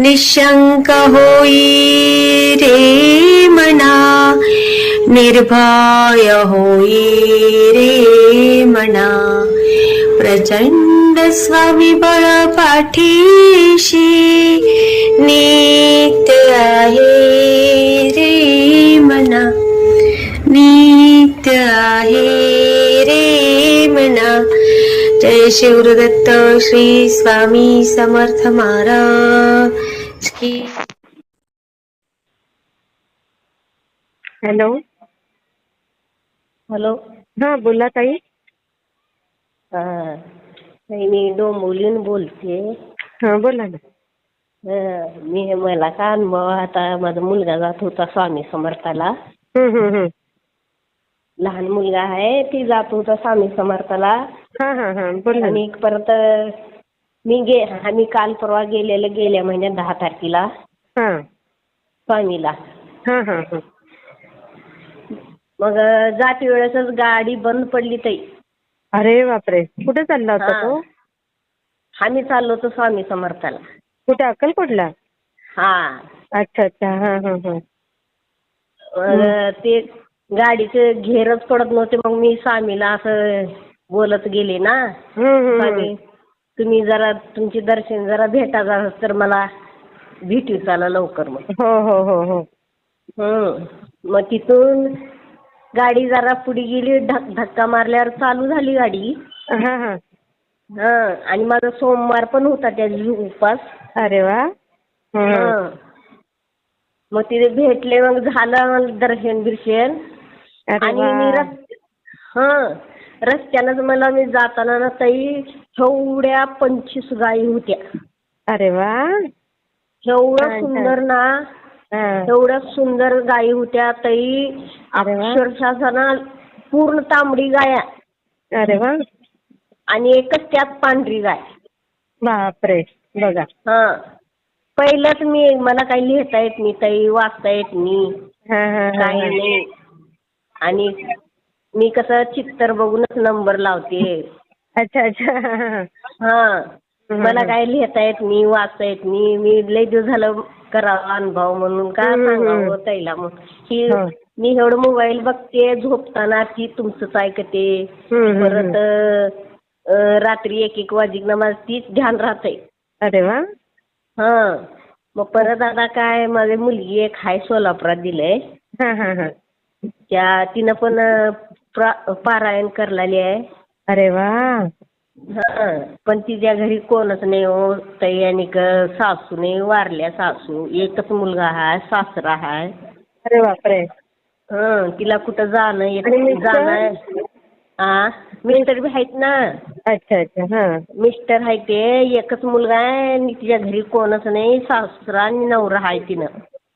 निशंक होई रे मना निर्भय होई रे मना। प्रचंड स्वामीबळ पाठीशी जय शिवदत्त श्री स्वामी समर्थ महाराज की हॅलो. हॅलो. हा बोला ताई. हा नाही, मी डोंबिवलीहून बोलते. हा बोला ना. हं, मी मला का अनुभव आता माझा मुलगा जात होता स्वामी समर्थाला. लहान मुलगा आहे ती जात होता स्वामी समर्थाला. हा हा हा बोला. आणि परत मी गे आम्ही काल परवा गेलेले गेल्या महिन्यात दहा तारखेला. हा. स्वामीला. हा हा हा. मग जाते वेळेसच गाडी बंद पडली ताई. अरे बापरे. कुठे चालला होता हा. तो? आम्ही चाललो होतो स्वामी समर्थाला. कुठे? अक्कलकोटला? हा. अच्छा अच्छा. हा हा हा. अं, ते गाडीचे घेरच पडत नव्हते. मग मी स्वामीला असं बोलत गेले ना. हम्म, हम्म, स्वामी हम्म. तुम्ही जरा तुमचे दर्शन जरा भेटा जरा तर मला भेटू चाला लवकर मग. हो हो हो हो. हं. मग तिथून गाडी जरा पुढे गेली धक धक्का मारल्यावर चालू झाली गाडी. हा हा. हं आणि माझा सोमवार पण होता त्या दिवशी उपवास अरे वा. हम्म. हं. मग तिथे भेटले मग झालं मग दर्शन बिर्शन आणि मी हं रस्त्यानंच मला मी जाताना ना ताई एवढ्या पंचवीस गायी होत्या. अरे वा. एवढं सुंदर ना. एवढ्या सुंदर गायी होत्या ताई. अक्षरशः ना पूर्ण तांबडी गाया. अरे वा. आणि एकच त्यात पांढरी गाय. बापरे. बघा. हा. पहिलंच मी मला काही लिहिता येत नाही ताई वाचता येत नाही. हा हा हा, काही नाही. आणि मी कसं चित्तर बघूनच नंबर लावते. अच्छा अच्छा. हा, मला काय लिहिता येत नाही वाचता येत नाही. मी लय दिवस झालं करावा अनुभव म्हणून का. सांगावं ताईला मग. हो. मी एवढं मोबाईल बघते झोपताना ती तुमचंच ऐकते. परत अं, रात्री एक एक वाजिक माझं तीच ध्यान राहतंय. अरे वा. हा. मग परत आता काय माझी मुलगी एक हाय सोलापुरात दिलंय. हा हा हा. त्या तिनं पण प्रा- पारायण करलेली आहे. अरे वा. हा पण तिच्या घरी कोणच नाही हो ताई आणि सासू नाही वारल्या सासू. एकच मुलगा आहे सासरा आहे अरे बापरे. हं तिला कुठं जाणं येत आणि मिस्टर? जाणं? हा मिस्टर बी आहेत ना. अच्छा अच्छा हा. मिस्टर आहे ते एकच मुलगा आहे आणि तिच्या घरी कोणच नाही सासरा आणि नवरा आहे तिनं.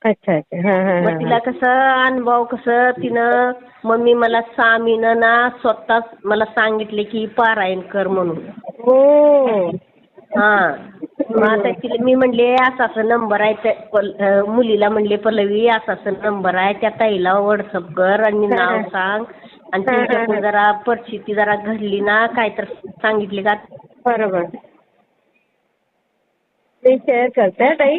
अच्छा अच्छा. मग तिला कसं अनुभव कसं तिनं मम्मी मला सामीनं ना स्वतःच मला सांगितले की पारायण कर म्हणून. हो. हा. मग आता तिला मी म्हणले असा असा नंबर आहे त्या पल- अं, मुलीला म्हणले पल्लवी असा असा नंबर आहे त्या ताईला व्हॉट्सअप कर आणि नाव सांग. आणि तुमच्याकडून जरा परिस्थिती जरा घडली ना काय तर सांगितले का? बरोबर. मी शेअर करते हा, ताई.